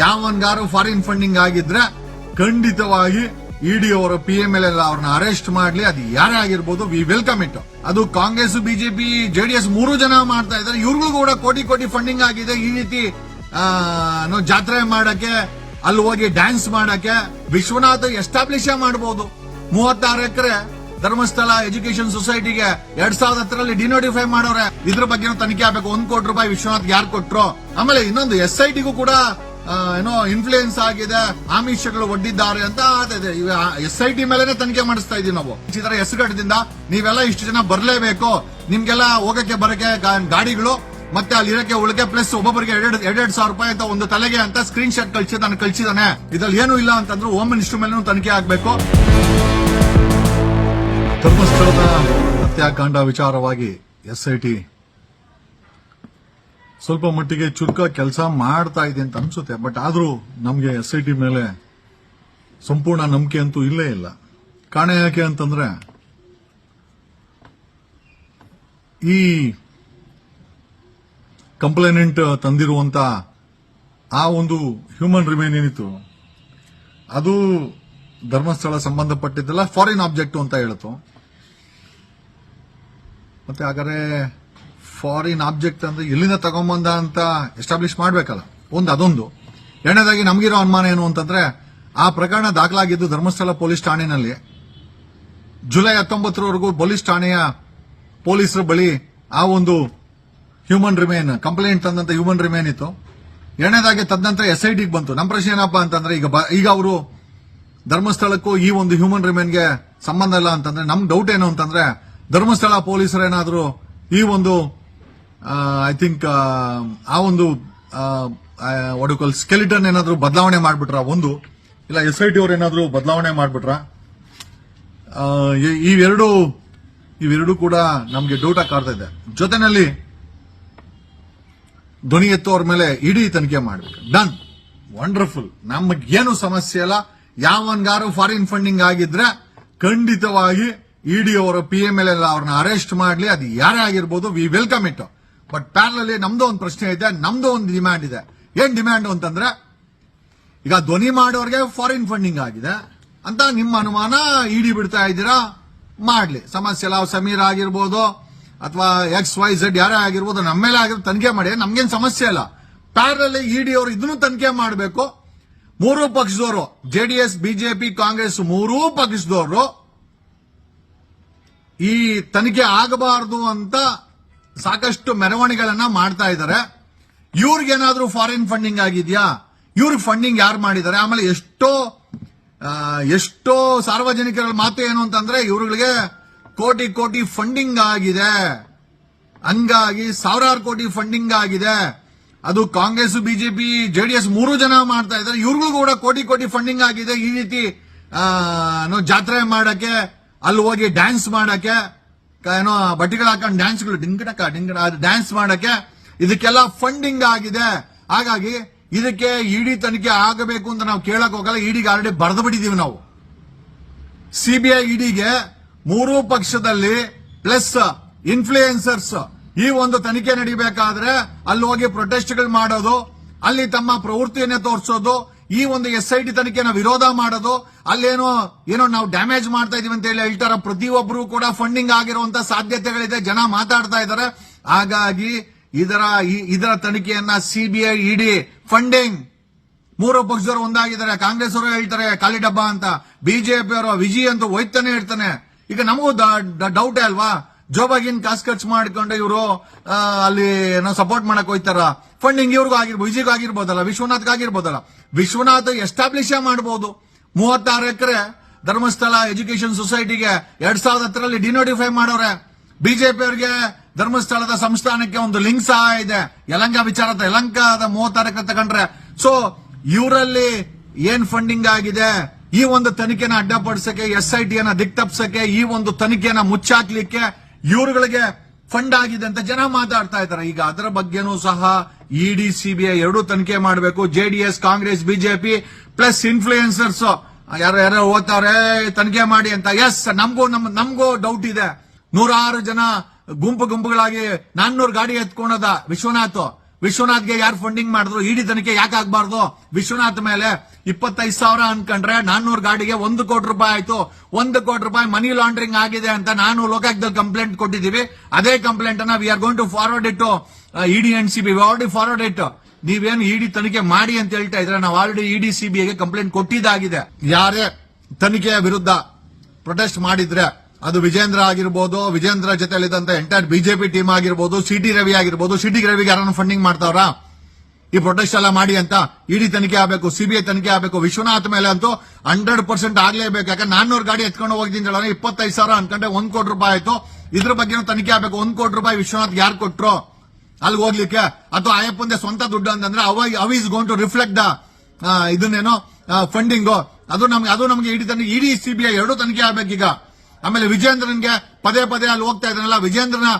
ಯಾವನ್ಗಾರು foreign funding ಆಗಿದ್ರೆ ಖಂಡಿತವಾಗಿ ED ಅವರ ಪಿ ಎಂ ಎಲ್ ಅವ್ರನ್ನ ಅರೆಸ್ಟ್ ಮಾಡ್ಲಿ. ಅದು ಯಾರೇ ಆಗಿರ್ಬೋದು ವಿ ವೆಲ್ಕಮ್ ಇಟ್ ಅದು ಕಾಂಗ್ರೆಸ್ ಬಿಜೆಪಿ ಜೆಡಿಎಸ್ ಮೂರು ಜನ ಮಾಡ್ತಾ ಇದ್ದಾರೆ. ಇವ್ರಿಗೂ ಕೂಡ ಕೋಟಿ ಕೋಟಿ ಫಂಡಿಂಗ್ ಆಗಿದೆ. ಈ ರೀತಿ ಜಾತ್ರೆ ಮಾಡಕ್ಕೆ, ಅಲ್ಲಿ ಹೋಗಿ ಡ್ಯಾನ್ಸ್ ಮಾಡಕ್ಕೆ ವಿಶ್ವನಾಥ್ ಎಸ್ಟಾಬ್ಲಿಷ್ ಮಾಡಬಹುದು ಮೂವತ್ತಾರು ಎಕರೆ ಧರ್ಮಸ್ಥಳ ಎಜುಕೇಶನ್ ಸೊಸೈಟಿಗೆ ಎರಡ್ ಸಾವಿರದ ಹತ್ತರಲ್ಲಿ ಡಿನೋಟಿಫೈ ಮಾಡೋರೆ. ಇದ್ರ ಬಗ್ಗೆ ತನಿಖೆ ಆಗ್ಬೇಕು. ಒಂದ್ ಕೋಟಿ ರೂಪಾಯಿ ವಿಶ್ವನಾಥ್ ಯಾರು ಕೊಟ್ರು? ಆಮೇಲೆ ಇನ್ನೊಂದು ಎಸ್ ಐ ಟಿಗೂ ಕೂಡ ಏನೋ ಇನ್ಫ್ಲೂಯೆನ್ಸ್ ಆಗಿದೆ, ಆಮಿಷಗಳು ಒಡ್ಡಿದ್ದಾರೆ ಅಂತ ಇದೆ ಎಸ್ ಐ ಟಿ ಮೇಲೆನೆ ತನಿಖೆ ಮಾಡಿಸ್ತಾ ಇದೀವಿ ನಾವು. ತರ ಹೆಸರುಗಟ್ಟದಿಂದ ನೀವೆಲ್ಲ ಇಷ್ಟು ಜನ ಬರಲೇಬೇಕು. ನಿಮ್ಗೆಲ್ಲ ಹೋಗಕ್ಕೆ ಬರಕ್ಕೆ ಗಾಡಿಗಳು, ಮತ್ತೆ ಅಲ್ಲಿ ಇರಕ್ಕೆ ಉಳಿಕೆ ಪ್ಲಸ್ ಒಬ್ಬೊಬ್ಬರಿಗೆ ಎರಡ್ ಎರಡೆರಡು ಸಾವಿರ ರೂಪಾಯಿ ಅಂತ ಒಂದು ತಲೆಗೆ ಅಂತ ಸ್ಕ್ರೀನ್ ಶಾಟ್ ನಾನು ಕಳ್ಸಿದಾನೆ ಇದ್ರಲ್ಲಿ ಏನು ಇಲ್ಲ ಅಂತಂದ್ರೆ ಹೋಮ್ ಮಿನಿಸ್ಟರ್ ಮೇಲೆ ತನಿಖೆ ಆಗ್ಬೇಕು. ಧರ್ಮಸ್ಥಳದ ಹತ್ಯಾಕಾಂಡ ವಿಚಾರವಾಗಿ ಎಸ್ ಐ ಟಿ ಸ್ವಲ್ಪ ಮಟ್ಟಿಗೆ ಚುರುಕ ಕೆಲಸ ಮಾಡ್ತಾ ಇದೆ ಅಂತ ಅನ್ಸುತ್ತೆ. ಬಟ್ ಆದರೂ ನಮಗೆ ಎಸ್ ಐ ಟಿ ಮೇಲೆ ಸಂಪೂರ್ಣ ನಂಬಿಕೆ ಅಂತೂ ಇಲ್ಲೇ ಇಲ್ಲ. ಕಾರಣ ಯಾಕೆ ಅಂತಂದ್ರೆ ಈ ಕಂಪ್ಲೇನೆಂಟ್ ತಂದಿರುವಂತ ಆ ಒಂದು ಹ್ಯೂಮನ್ ರಿಮೈನ್ ಏನಿತ್ತು, ಅದು ಧರ್ಮಸ್ಥಳ ಸಂಬಂಧಪಟ್ಟಿದ್ದೆಲ್ಲ ಫಾರಿನ್ ಆಬ್ಜೆಕ್ಟ್ ಅಂತ ಹೇಳಿತು. ಮತ್ತೆ ಹಾಗಾದ್ರೆ ಫಾರಿನ್ ಆಬ್ಜೆಕ್ಟ್ ಅಂದ್ರೆ ಎಲ್ಲಿಂದ ತಗೊಂಬಂದ ಅಂತ ಎಸ್ಟಾಬ್ಲಿಷ್ ಮಾಡ್ಬೇಕಲ್ಲ. ಒಂದು ಅದೊಂದು. ಎರಡನೇದಾಗಿ ನಮಗಿರೋ ಅನುಮಾನ ಏನು ಅಂತಂದ್ರೆ, ಆ ಪ್ರಕರಣ ದಾಖಲಾಗಿದ್ದು ಧರ್ಮಸ್ಥಳ ಪೊಲೀಸ್ ಠಾಣೆನಲ್ಲಿ. ಜುಲೈ ಹತ್ತೊಂಬತ್ತರವರೆಗೂ ಪೊಲೀಸ್ ಠಾಣೆಯ ಪೊಲೀಸರ ಬಳಿ ಆ ಒಂದು ಹ್ಯೂಮನ್ ರಿಮೇನ್ ಕಂಪ್ಲೇಂಟ್ ತಂದಂತ ಹ್ಯೂಮನ್ ರಿಮೇನ್ ಇತ್ತು. ಎರಡನೇದಾಗಿ ತದನಂತರ ಎಸ್ ಐ ಬಂತು. ನಮ್ಮ ಪ್ರಶ್ನೆ ಏನಪ್ಪ ಅಂತಂದ್ರೆ, ಈಗ ಈಗ ಅವರು ಧರ್ಮಸ್ಥಳಕ್ಕೂ ಈ ಒಂದು ಹ್ಯೂಮನ್ ರಿಮೇನ್ಗೆ ಸಂಬಂಧ ಇಲ್ಲ ಅಂತಂದ್ರೆ, ನಮ್ ಡೌಟ್ ಏನು ಅಂತಂದ್ರೆ, ಧರ್ಮಸ್ಥಳ ಪೊಲೀಸರು ಏನಾದರೂ ಈ ಒಂದು ಐ ಥಿಂಕ್ ಆ ಒಂದು ಒಡಕಲ್ ಸ್ಕೆಲಿಟನ್ ಏನಾದರೂ ಬದಲಾವಣೆ ಮಾಡ್ಬಿಟ್ರ? ಒಂದು. ಇಲ್ಲ ಎಸ್ ಐ ಟಿ ಅವ್ರು ಏನಾದರೂ ಬದಲಾವಣೆ ಮಾಡ್ಬಿಟ್ರ? ಇವೆರಡು ಇವೆರಡು ಕೂಡ ನಮಗೆ ಡೌಟ್ ಕಾಡ್ತಾ ಇದೆ. ಜೊತೆನಲ್ಲಿ ಧ್ವನಿ ಎತ್ತು ಅವ್ರ ಮೇಲೆ ಇಡೀ ತನಿಖೆ ಮಾಡಬೇಕು. ಡನ್ ವಂಡರ್ಫುಲ್ ನಮಗೇನು ಸಮಸ್ಯೆ ಇಲ್ಲ. ಯಾವನ್ಗಾರು ಫಾರಿನ್ ಫಂಡಿಂಗ್ ಆಗಿದ್ರೆ ಖಂಡಿತವಾಗಿ ಇಡಿ ಅವರ ಪಿ ಎಂ ಎಲ್ ಎಲ್ಲ ಅವ್ರನ್ನ ಅರೆಸ್ಟ್ ಮಾಡಲಿ. ಅದು ಯಾರೇ ಆಗಿರ್ಬೋದು ವಿ ವೆಲ್ಕಮ್ ಇಟ್ ಬಟ್ ಪ್ಯಾರಲಲ್ಲಿ ನಮ್ದು ಒಂದು ಪ್ರಶ್ನೆ ಇದೆ, ನಮ್ದು ಒಂದು ಡಿಮ್ಯಾಂಡ್ ಇದೆ. ಏನ್ ಡಿಮ್ಯಾಂಡ್ ಅಂತಂದ್ರೆ, ಈಗ ಧ್ವನಿ ಮಾಡೋರಿಗೆ ಫಾರಿನ್ ಫಂಡಿಂಗ್ ಆಗಿದೆ, ಅಂತ ನಿಮ್ಮ ಅನುಮಾನ ಇಡಿ ಬಿಡ್ತಾ ಇದ್ದೀರಾ? ಮಾಡ್ಲಿ. ಸಮಸ್ಯೆ ಇಲ್ಲ ಸಮೀರ್ ಆಗಿರ್ಬೋದು, ಅಥವಾ ಎಕ್ಸ್ ವೈ ಝೆಡ್ ಯಾರೇ ಆಗಿರ್ಬೋದು, ನಮ್ಮ ಮೇಲೆ ಆಗಿರೋ ತನಿಖೆ ಮಾಡಿ, ನಮ್ಗೇನು ಸಮಸ್ಯೆ ಇಲ್ಲ. ಪ್ಯಾರಲ್ ಇಡಿ ಅವರು ಇದನ್ನು ತನಿಖೆ ಮಾಡಬೇಕು. ಮೂರು ಪಕ್ಷದವರು ಜೆಡಿಎಸ್ ಬಿಜೆಪಿ ಕಾಂಗ್ರೆಸ್ ಮೂರೂ ಪಕ್ಷದವರು ಈ ತನಿಖೆ ಆಗಬಾರದು ಅಂತ ಸಾಕಷ್ಟು ಮೆರವಣಿಗೆಗಳನ್ನ ಮಾಡ್ತಾ ಇದ್ದಾರೆ. ಇವ್ರಿಗೇನಾದ್ರೂ ಫಾರಿನ್ ಫಂಡಿಂಗ್ ಆಗಿದ್ಯಾ? ಇವ್ರಿಗೆ ಫಂಡಿಂಗ್ ಯಾರು ಮಾಡಿದ್ದಾರೆ? ಆಮೇಲೆ ಎಷ್ಟೋ ಎಷ್ಟೋ ಸಾರ್ವಜನಿಕರ ಮಾತು ಏನು ಅಂತಂದ್ರೆ ಇವ್ರುಗಳಿಗೆ ಕೋಟಿ ಕೋಟಿ ಫಂಡಿಂಗ್ ಆಗಿದೆ. ಹಂಗಾಗಿ ಸಾವಿರಾರು ಕೋಟಿ ಫಂಡಿಂಗ್ ಆಗಿದೆ. ಅದು ಕಾಂಗ್ರೆಸ್ ಬಿಜೆಪಿ ಜೆಡಿಎಸ್ ಮೂರು ಜನ ಮಾಡ್ತಾ ಇದ್ದಾರೆ. ಇವ್ರಿಗೂ ಕೂಡ ಕೋಟಿ ಕೋಟಿ ಫಂಡಿಂಗ್ ಆಗಿದೆ ಈ ರೀತಿ ಜಾತ್ರೆ ಮಾಡಕ್ಕೆ, ಅಲ್ಲಿ ಹೋಗಿ ಡ್ಯಾನ್ಸ್ ಮಾಡಕ್ಕೆ. ಏನೋ ಬಟ್ಟೆಗಳು ಹಾಕೊಂಡು ಡ್ಯಾನ್ಸ್ಗಳು ಡಿಂಗಡಕ ಡಿಂಗಡ ಡ್ಯಾನ್ಸ್ ಮಾಡಕ್ಕೆ ಇದಕ್ಕೆಲ್ಲ ಫಂಡಿಂಗ್ ಆಗಿದೆ. ಹಾಗಾಗಿ ಇದಕ್ಕೆ ಇಡಿ ತನಿಖೆ ಆಗಬೇಕು ಅಂತ ನಾವು ಕೇಳಕ್ ಹೋಗಲ್ಲ. ಇಡಿಗೆ ಆಲ್ರೆಡಿ ಬರೆದು ಬಿಟ್ಟಿದೀವಿ ನಾವು. ಸಿಬಿಐ ಇಡಿಗೆ ಮೂರೂ ಪಕ್ಷದಲ್ಲಿ ಪ್ಲಸ್ ಇನ್ಫ್ಲೂಯೆನ್ಸರ್ಸ್ ಈ ಒಂದು ತನಿಖೆ ನಡಿಬೇಕಾದ್ರೆ ಅಲ್ಲಿ ಹೋಗಿ ಪ್ರೊಟೆಸ್ಟ್ಗಳು ಮಾಡೋದು, ಅಲ್ಲಿ ತಮ್ಮ ಪ್ರವೃತ್ತಿಯನ್ನೇ ತೋರಿಸೋದು ಈ ಒಂದು ಎಸ್ ಐ ಟಿ ತನಿಖೆನ ವಿರೋಧ ಮಾಡೋದು, ಅಲ್ಲೇನೋ ಏನೋ ನಾವು ಡ್ಯಾಮೇಜ್ ಮಾಡ್ತಾ ಇದೀವಿ ಅಂತ ಹೇಳಿ ಹೇಳ್ತಾರ. ಪ್ರತಿಯೊಬ್ಬರು ಕೂಡ ಫಂಡಿಂಗ್ ಆಗಿರುವಂತ ಸಾಧ್ಯತೆಗಳಿದೆ. ಜನ ಮಾತಾಡ್ತಾ ಇದ್ದಾರೆ. ಹಾಗಾಗಿ ಇದರ ಇದರ ತನಿಖೆಯನ್ನ ಸಿಬಿಐ ಇಡಿ ಫಂಡಿಂಗ್ ಮೂರು ಪಕ್ಷದವರು ಒಂದಾಗಿದ್ದಾರೆ. ಕಾಂಗ್ರೆಸ್ ಅವರು ಹೇಳ್ತಾರೆ, ಖಾಲಿ ಡಬ್ಬ ಅಂತ. ಬಿಜೆಪಿ ಅವರು, ವಿಜಿ ಅಂತ ಹೋಯ್ತಾನೆ ಇರ್ತಾನೆ. ಈಗ ನಮಗೂ ಡೌಟೇ ಅಲ್ವಾ? ಜೋಬಾಗಿನ್ ಕಾಸು ಖರ್ಚು ಮಾಡ್ಕೊಂಡು ಇವರು ಅಲ್ಲಿ ಏನೋ ಸಪೋರ್ಟ್ ಮಾಡಕ್ ಹೋಯ್ತಾರ. ಫಂಡಿಂಗ್ ಇವ್ರಿಗೂ ಆಗಿರ್ಬೋದು ವಿಜಿಗೂ ಆಗಿರ್ಬೋದಲ್ಲ ವಿಶ್ವನಾಥ್ ಆಗಿರ್ಬೋದಲ್ಲ. ವಿಶ್ವನಾಥ್ ಎಸ್ಟಾಬ್ಲಿಷ್ ಮಾಡಬಹುದು ಮೂವತ್ತಾರು ಎಕರೆ ಧರ್ಮಸ್ಥಳ ಎಜುಕೇಶನ್ ಸೊಸೈಟಿಗೆ ಎರಡ್ ಸಾವಿರದ ಹತ್ತರಲ್ಲಿ ಡಿನೋಟಿಫೈ ಮಾಡೋರೆ. ಬಿಜೆಪಿ ಅವರಿಗೆ ಧರ್ಮಸ್ಥಳದ ಸಂಸ್ಥಾನಕ್ಕೆ ಒಂದು ಲಿಂಕ್ ಸಹ ಇದೆ. ಯಲಂಕ ವಿಚಾರ ಮೂವತ್ತಾರು ಎಕರೆ ತಗೊಂಡ್ರೆ. ಸೊ ಇವರಲ್ಲಿ ಏನ್ ಫಂಡಿಂಗ್ ಆಗಿದೆ? ಈ ಒಂದು ತನಿಖೆನ ಅಡ್ಡಪಡಿಸಕ್ಕೆ ಎಸ್ ಐ ದಿಕ್ತಪ್ಸಕ್ಕೆ, ಈ ಒಂದು ತನಿಖೆನ ಮುಚ್ಚಾಕ್ಲಿಕ್ಕೆ ಇವರುಗಳಿಗೆ ಫಂಡ್ ಆಗಿದೆ ಅಂತ ಜನ ಮಾತಾಡ್ತಾ ಇದ್ದಾರೆ. ಈಗ ಅದರ ಬಗ್ಗೆನೂ ಸಹ ಇಡಿ ಸಿಬಿಐ ಎರಡೂ ತನಿಖೆ ಮಾಡಬೇಕು. JDS Congress BJP plus influencers ಯಾರು ಯಾರೋ ಓದ್ತಾರೆ ತನಿಖೆ ಮಾಡಿ ಅಂತ. ಎಸ್ ನಮಗೂ ನಮ್ ನಮಗೂ ಡೌಟ್ ಇದೆ. ನೂರಾರು ಜನ ಗುಂಪು ಗುಂಪುಗಳಾಗಿ ನಾನ್ನೂರು ಗಾಡಿ ಎತ್ಕೊಂಡದ ವಿಶ್ವನಾಥ್. ವಿಶ್ವನಾಥ್ಗೆ ಯಾರು ಫಂಡಿಂಗ್ ಮಾಡಿದ್ರು? ಇಡಿ ತನಿಖೆ ಯಾಕೆ ಆಗ್ಬಾರ್ದು? ವಿಶ್ವನಾಥ್ ಮೇಲೆ ಇಪ್ಪತ್ತೈದು ಸಾವಿರ ಅನ್ಕೊಂಡ್ರೆ ನಾನ್ನೂರು ಗಾಡಿಗೆ ಒಂದು ಕೋಟಿ ರೂಪಾಯಿ ಆಯ್ತು. ಒಂದು ಕೋಟಿ ರೂಪಾಯಿ ಮನಿ ಲಾಂಡ್ರಿಂಗ್ ಆಗಿದೆ ಅಂತ ನಾನು ಲೋಕಾಯುಕ್ತದಲ್ಲಿ ಕಂಪ್ಲೇಂಟ್ ಕೊಟ್ಟಿದ್ದೀವಿ. ಅದೇ ಕಂಪ್ಲೇಂಟ್ ಅನ್ನ we are going to forward it ED N C B already forward it ನೀವೇನು ಇಡಿ ತನಿಖೆ ಮಾಡಿ ಅಂತ ಹೇಳ್ತಾ ಇದ್ರೆ ನಾವು ಆಲ್ರೆಡಿ ಇಡಿ ಸಿಬಿಐಗೆ ಕಂಪ್ಲೇಂಟ್ ಕೊಟ್ಟಿದ್ದಾಗಿದೆ. ಯಾರೇ ತನಿಖೆಯ ವಿರುದ್ಧ ಪ್ರೊಟೆಸ್ಟ್ ಮಾಡಿದ್ರೆ ಅದು ವಿಜೇಂದ್ರ ಆಗಿರ್ಬೋದು, ವಿಜೇಂದ್ರ ಜೊತೆಲಿದ್ದಂತ ಎಂಟೈರ್ ಬಿಜೆಪಿ ಟೀಮ್ ಆಗಿರ್ಬೋದು ಸಿಟಿ ರವಿ ಆಗಿರ್ಬೋದು ಸಿಟಿ ರವಿಗೆ ಯಾರನ್ನು ಫಂಡಿಂಗ್ ಮಾಡ್ತಾವ್ರ? ಈ ಪ್ರೊಟೆಸ್ಟ್ ಎಲ್ಲ ಮಾಡಿ ಅಂತ ಇಡಿ ತನಿಖೆ ಆಗಬೇಕು ಸಿಬಿಐ ತನಿಖೆ ಆಗಬೇಕು, ವಿಶ್ವನಾಥ್ ಮೇಲೆ ಅಂತೂ ಹಂಡ್ರೆಡ್ ಪರ್ಸೆಂಟ್ ಆಗ್ಲೇಬೇಕು. ಯಾಕಂದ್ರೆ ನಾನ್ನೂರು ಗಾಡಿ ಎತ್ಕೊಂಡು ಹೋಗಿದ್ದೀನಿ ಇಪ್ಪತ್ತೈದು ಸಾವಿರ ಅನ್ಕೊಂಡೆ ಒಂದ್ ಕೋಟಿ ರೂಪಾಯಿ ಆಯ್ತು. ಇದ್ರ ಬಗ್ಗೆನೂ ತನಿಖೆ ಆಗಬೇಕು, ಒಂದ್ ಕೋಟಿ ರೂಪಾಯಿ ವಿಶ್ವನಾಥ್ ಯಾರು ಕೊಟ್ರು? ಅಲ್ಲಿ ಹೋಗ್ಲಿಕ್ಕೆ? ಅಥವಾ ಅಯ್ಯಪ್ಪಂದೆ ಸ್ವಂತ ದುಡ್ಡು ಅಂತಂದ್ರೆ ಅವ is gone to reflect the ಇದನ್ನೇನೋ ಫಂಡಿಂಗು ಅದು ನಮ್ಗೆ ಅದು ನಮ್ಗೆ ಇಡಿ ತನಿಖೆ ಇಡಿ ಸಿಬಿಐ ಎರಡು ತನಿಖೆ ಆಗ್ಬೇಕೀಗ. ಆಮೇಲೆ ವಿಜೇಂದ್ರನ್ಗೆ ಪದೇ ಪದೇ ಅಲ್ಲಿ ಹೋಗ್ತಾ ಇದ್ದಾನಲ್ಲ, ವಿಜೇಂದ್ರನ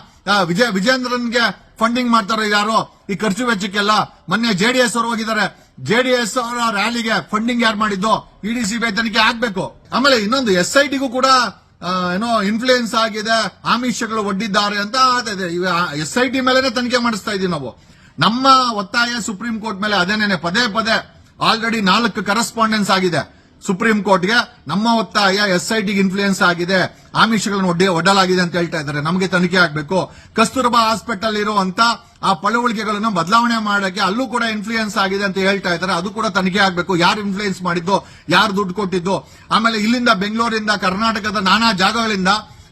ವಿಜಯ ವಿಜೇಂದ್ರನ್ಗೆ ಫಂಡಿಂಗ್ ಮಾಡ್ತಾರೆ ಯಾರು, ಈ ಖರ್ಚು ವೆಚ್ಚಕ್ಕೆಲ್ಲ ಮೊನ್ನೆ ಜೆಡಿಎಸ್ ಅವರು ಹೋಗಿದ್ದಾರೆ. ಜೆಡಿಎಸ್ ಅವರ ರ್ಯಾಲಿಗೆ ಫಂಡಿಂಗ್ ಯಾರು ಮಾಡಿದ್ದು? ಇಡಿ ಸಿ ತನಿಖೆ ಆಗ್ಬೇಕು. ಆಮೇಲೆ ಇನ್ನೊಂದು ಎಸ್ ಐ ಟಿಗೂ ಕೂಡ ಏನೋ ಇನ್ಫ್ಲೂಯೆನ್ಸ್ ಆಗಿದೆ, ಆಮಿಷಗಳು ಒಡ್ಡಿದ್ದಾರೆ ಅಂತ ಎಸ್ ಐ ಟಿ ಮೇಲೆನೆ ತನಿಖೆ ಮಾಡಿಸ್ತಾ ಇದೀವಿ ನಾವು. ನಮ್ಮ ಒತ್ತಾಯ ಸುಪ್ರೀಂ ಕೋರ್ಟ್ ಮೇಲೆ ಅದೇನೇನೆ, ಪದೇ ಪದೇ ಆಲ್ರೆಡಿ ನಾಲ್ಕು ಕರೆಸ್ಪಾಂಡೆನ್ಸ್ ಆಗಿದೆ. ಸುಪ್ರೀಂ ಕೋರ್ಟ್ಗೆ ನಮ್ಮ ಒತ್ತಾಯ ಎಸ್ ಐ ಟಿಗೆ ಇನ್ಫ್ಲೂಯೆನ್ಸ್ ಆಗಿದೆ. ಆಮಿಷಗಳನ್ನು ಒಡ್ಡಿ ಒಡ್ಡಲಾಗಿದೆ ಅಂತ ಹೇಳ್ತಾ ಇದ್ದಾರೆ. ನಮಗೆ ತನಿಖೆ ಆಗಬೇಕು. ಕಸ್ತೂರ್ಬಾ ಹಾಸ್ಪಿಟಲ್ ಇರುವಂತ ಆ ಪಳವಳಿಕೆಗಳನ್ನು ಬದಲಾವಣೆ ಮಾಡಕ್ಕೆ ಅಲ್ಲೂ ಕೂಡ ಇನ್ಫ್ಲೂಯೆನ್ಸ್ ಆಗಿದೆ ಅಂತ ಹೇಳ್ತಾ ಇದ್ದಾರೆ. ಅದು ಕೂಡ ತನಿಖೆ ಆಗಬೇಕು. ಯಾರು ಇನ್ಫ್ಲೂಯೆನ್ಸ್ ಮಾಡಿದ್ದು, ಯಾರು ದುಡ್ಡು ಕೊಟ್ಟಿದ್ದು. ಆಮೇಲೆ ಇಲ್ಲಿಂದ ಬೆಂಗಳೂರಿಂದ, ಕರ್ನಾಟಕದ ನಾನಾ ಜಾಗಗಳಿಂದ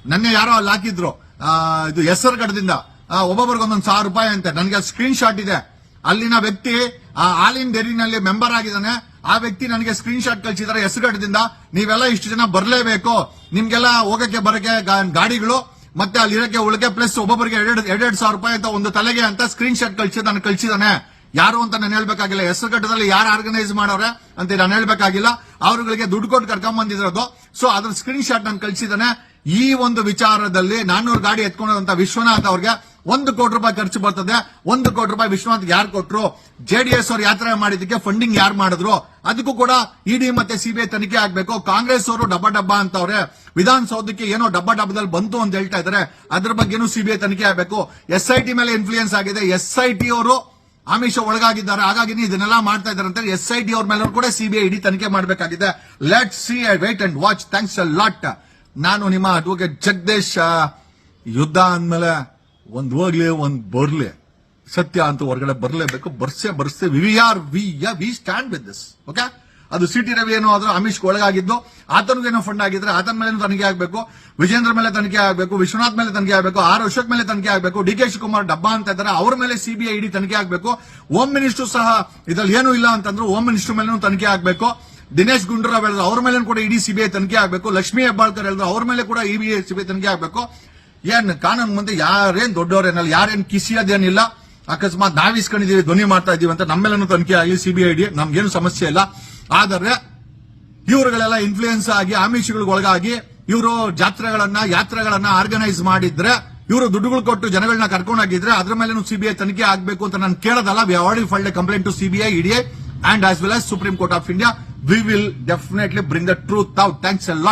ನನ್ನೆ ಯಾರೋ ಅಲ್ಲಿ ಹಾಕಿದ್ರು. ಇದು ಹೆಸರುಗಡದಿಂದ. ಒಬ್ಬೊಬ್ಬರಿಗೆ ಒಂದೊಂದು ಸಾವಿರ ರೂಪಾಯಿ ಅಂತೆ. ನನಗೆ ಸ್ಕ್ರೀನ್ ಶಾಟ್ ಇದೆ. ಅಲ್ಲಿನ ವ್ಯಕ್ತಿ, ಆ, ಹಾಲಿನ ಡೈರಿನಲ್ಲಿ ಮೆಂಬರ್ ಆಗಿದ್ದಾನೆ. ಆ ವ್ಯಕ್ತಿ ನನಗೆ ಸ್ಕ್ರೀನ್ ಶಾಟ್ ಕಳಿಸಿದ್ದಾರೆ ಹೆಸರುಗಡದಿಂದ ನೀವೆಲ್ಲ ಇಷ್ಟು ಜನ ಬರಲೇಬೇಕು. ನಿಮ್ಗೆಲ್ಲ ಹೋಗಕ್ಕೆ ಬರಕ್ಕೆ ಗಾಡಿಗಳು, ಮತ್ತೆ ಅಲ್ಲಿ ಇರಕ್ಕೆ ಉಳಿಕೆ ಪ್ಲಸ್ ಒಬ್ಬೊಬ್ಬರಿಗೆ ಎರಡೆರಡು ಎರಡೆರಡು ಸಾವಿರ ರೂಪಾಯಿ ಅಂತ ಒಂದು ತಲೆಗೆ ಅಂತ ಸ್ಕ್ರೀನ್ ಶಾಟ್ ಕಳಿಸಿ, ನಾನು ಕಳಿಸಿದಾನೆ. ಯಾರು ಅಂತ ನಾನು ಹೇಳ್ಬೇಕಾಗಿಲ್ಲ. ಹೆಸರುಘಟ್ಟದಲ್ಲಿ ಯಾರು ಆರ್ಗನೈಸ್ ಮಾಡೋರೆ ಅಂತ ನಾನು ಹೇಳ್ಬೇಕಾಗಿಲ್ಲ. ಅವರುಗಳಿಗೆ ದುಡ್ಡು ಕೊಟ್ಟು ಕರ್ಕೊಂಡ್ ಬಂದಿರೋದು ಸೊ ಅದ್ರ ಸ್ಕ್ರೀನ್ ಶಾಟ್ ನಾನು ಕಳಿಸಿದಾನೆ. ಈ ಒಂದು ವಿಚಾರದಲ್ಲಿ ನಾನ್ನೂರು ಗಾಡಿ ಎತ್ಕೊಂಡಂತ ವಿಶ್ವನಾಥ್ ಅವ್ರಿಗೆ ಒಂದು ಕೋಟಿ ರೂಪಾಯಿ ಖರ್ಚು ಬರ್ತದೆ. ಒಂದು ಕೋಟಿ ರೂಪಾಯಿ ವಿಶ್ವನಾಥ್ ಯಾರು ಕೊಟ್ರು? ಜೆಡಿಎಸ್ ಅವರು ಯಾತ್ರೆ ಮಾಡಿದಕ್ಕೆ ಫಂಡಿಂಗ್ ಯಾರು ಮಾಡಿದ್ರು? ಅದಕ್ಕೂ ಕೂಡ ಇಡಿ ಮತ್ತೆ ಸಿಬಿಐ ತನಿಖೆ ಆಗಬೇಕು. ಕಾಂಗ್ರೆಸ್ ಅವರು ಡಬ್ಬ ಡಬ್ಬ ಅಂತವ್ರೆ. ವಿಧಾನಸೌಧಕ್ಕೆ ಏನೋ ಡಬ್ಬ ಡಬ್ಬದಲ್ಲಿ ಬಂತು ಅಂತ ಹೇಳ್ತಾ ಇದ್ದಾರೆ ಅದ್ರ ಬಗ್ಗೆನೂ ಸಿಬಿಐ ತನಿಖೆ ಆಗಬೇಕು. ಎಸ್ ಮೇಲೆ ಇನ್ಫ್ಲೂಯೆನ್ಸ್ ಆಗಿದೆ. ಎಸ್ ಐ ಟಿ ಅವರು ಆಮಿಷ ಒಳಗಾಗಿದ್ದಾರೆ. ಹಾಗಾಗಿ ಇದನ್ನೆಲ್ಲ ಮಾಡ್ತಾ ಇದ್ದಾರೆ ಅಂತ ಎಸ್ ಐ ಟಿ ಅವ್ರ ಮೇಲೆ ಕೂಡ ಸಿಬಿಐ ಇಡಿ ತನಿಖೆ ಮಾಡಬೇಕಾಗಿದೆ. Let see I wait and watch thanks a lot ನಾನು ನಿಮ್ಮ ಅಡ್ವೊಕೇಟ್ ಜಗದೀಶ್. ಯುದ್ಧ ಅಂದ್ಮೇಲೆ ಒಂದ್ ಹೋಗ್ಲಿ, ಒಂದ್ ಬರ್ಲಿ. ಸತ್ಯ ಅಂತ ಹೊರಗಡೆ ಬರಲೇಬೇಕು. ಬರ್ಸೆ ಬರ್ಸೆ. We are, we we stand with this. Okay? ಅದು ಸಿಟಿ ರವಿ ಏನೋ ಆದ್ರೂ ಅಮಿಷ್ಗೆ ಒಳಗಾಗಿದ್ದು ಆತನಿಗೇನೋ ಫಂಡ್ ಆಗಿದ್ರೆ ಆತನ ಮೇಲೆ ತನಿಖೆ ಆಗಬೇಕು, ವಿಜೇಂದ್ರ ಮೇಲೆ ತನಿಖೆ ಆಗಬೇಕು, ವಿಶ್ವನಾಥ್ ಮೇಲೆ ತನಿಖೆ ಆಗಬೇಕು, ಆರ್ ಅಶೋಕ್ ಮೇಲೆ ತನಿಖೆ ಆಗಬೇಕು, ಡಿ ಕೆ ಶಿವಕುಮಾರ್ ಡಬ್ಬಾ ಅಂತ ಇದ್ದಾರೆ, ಅವ್ರ ಮೇಲೆ ಸಿಬಿಐ ಇಡಿ ತನಿಖೆ ಆಗಬೇಕು. ಹೋಮ್ ಮಿನಿಸ್ಟರ್ ಸಹ ಇದ್ರಲ್ಲಿ ಏನೂ ಇಲ್ಲ ಅಂತಂದ್ರೆ ಹೋಮ್ ಮಿನಿಸ್ಟರ್ ಮೇಲೆ ತನಿಖೆ ಆಗಬೇಕು. ದಿನೇಶ್ ಗುಂಡೂರಾವ್ ಹೇಳಿದ್ರು, ಅವ್ರ ಮೇಲೆ ಕೂಡ ಇಡಿ ಸಿಬಿಐ ತನಿಖೆ ಆಗಬೇಕು. ಲಕ್ಷ್ಮೀ ಹೆಬ್ಬಾಳ್ಕರ್ ಹೇಳಿದ್ರು, ಅವ್ರ ಮೇಲೆ ಕೂಡ ಇಡಿ ಸಿಬಿಐ ತನಿಖೆ ಆಗಬೇಕು. ಏನ್ ಕಾನೂನು ಮುಂದೆ ಯಾರೇನ್ ದೊಡ್ಡವರೇನಲ್ಲ ಯಾರೇನ್ ಕಿಸಿಯೋದೇನಿಲ್ಲ, ಅಕಸ್ಮಾತ್ ನಾವಿಸ್ಕೊಂಡಿದೀವಿ, ಧ್ವನಿ ಮಾಡ್ತಾ ಇದೀವಿ ಅಂತ ನಮ್ಮೆಲ್ಲನೂ ತನಿಖೆ ಆಗಿ ಸಿಬಿಐಡಿ ನಮ್ಗೇನು ಸಮಸ್ಯೆ ಇಲ್ಲ. ಆದರೆ ಇವರುಗಳೆಲ್ಲ ಇನ್ಫ್ಲೂಯೆನ್ಸ್ ಆಗಿ, ಆಮಿಷಗಳಿಗೆ ಒಳಗಾಗಿ ಇವರು ಜಾತ್ರೆಗಳನ್ನ, ಯಾತ್ರೆಗಳನ್ನ ಆರ್ಗನೈಸ್ ಮಾಡಿದ್ರೆ, ಇವರು ದುಡ್ಡುಗಳು ಕೊಟ್ಟು ಜನಗಳನ್ನ ಕರ್ಕೊಂಡೋಗಿದ್ರೆ ಅದ್ರ ಮೇಲೆ ಸಿಬಿಐ ತನಿಖೆ ಆಗಬೇಕು ಅಂತ ನಾನು ಕೇಳೋದಲ್ಲ. We already filed a complaint to CBI ED and as well as Supreme Court of India we will definitely bring the truth out thanks a lot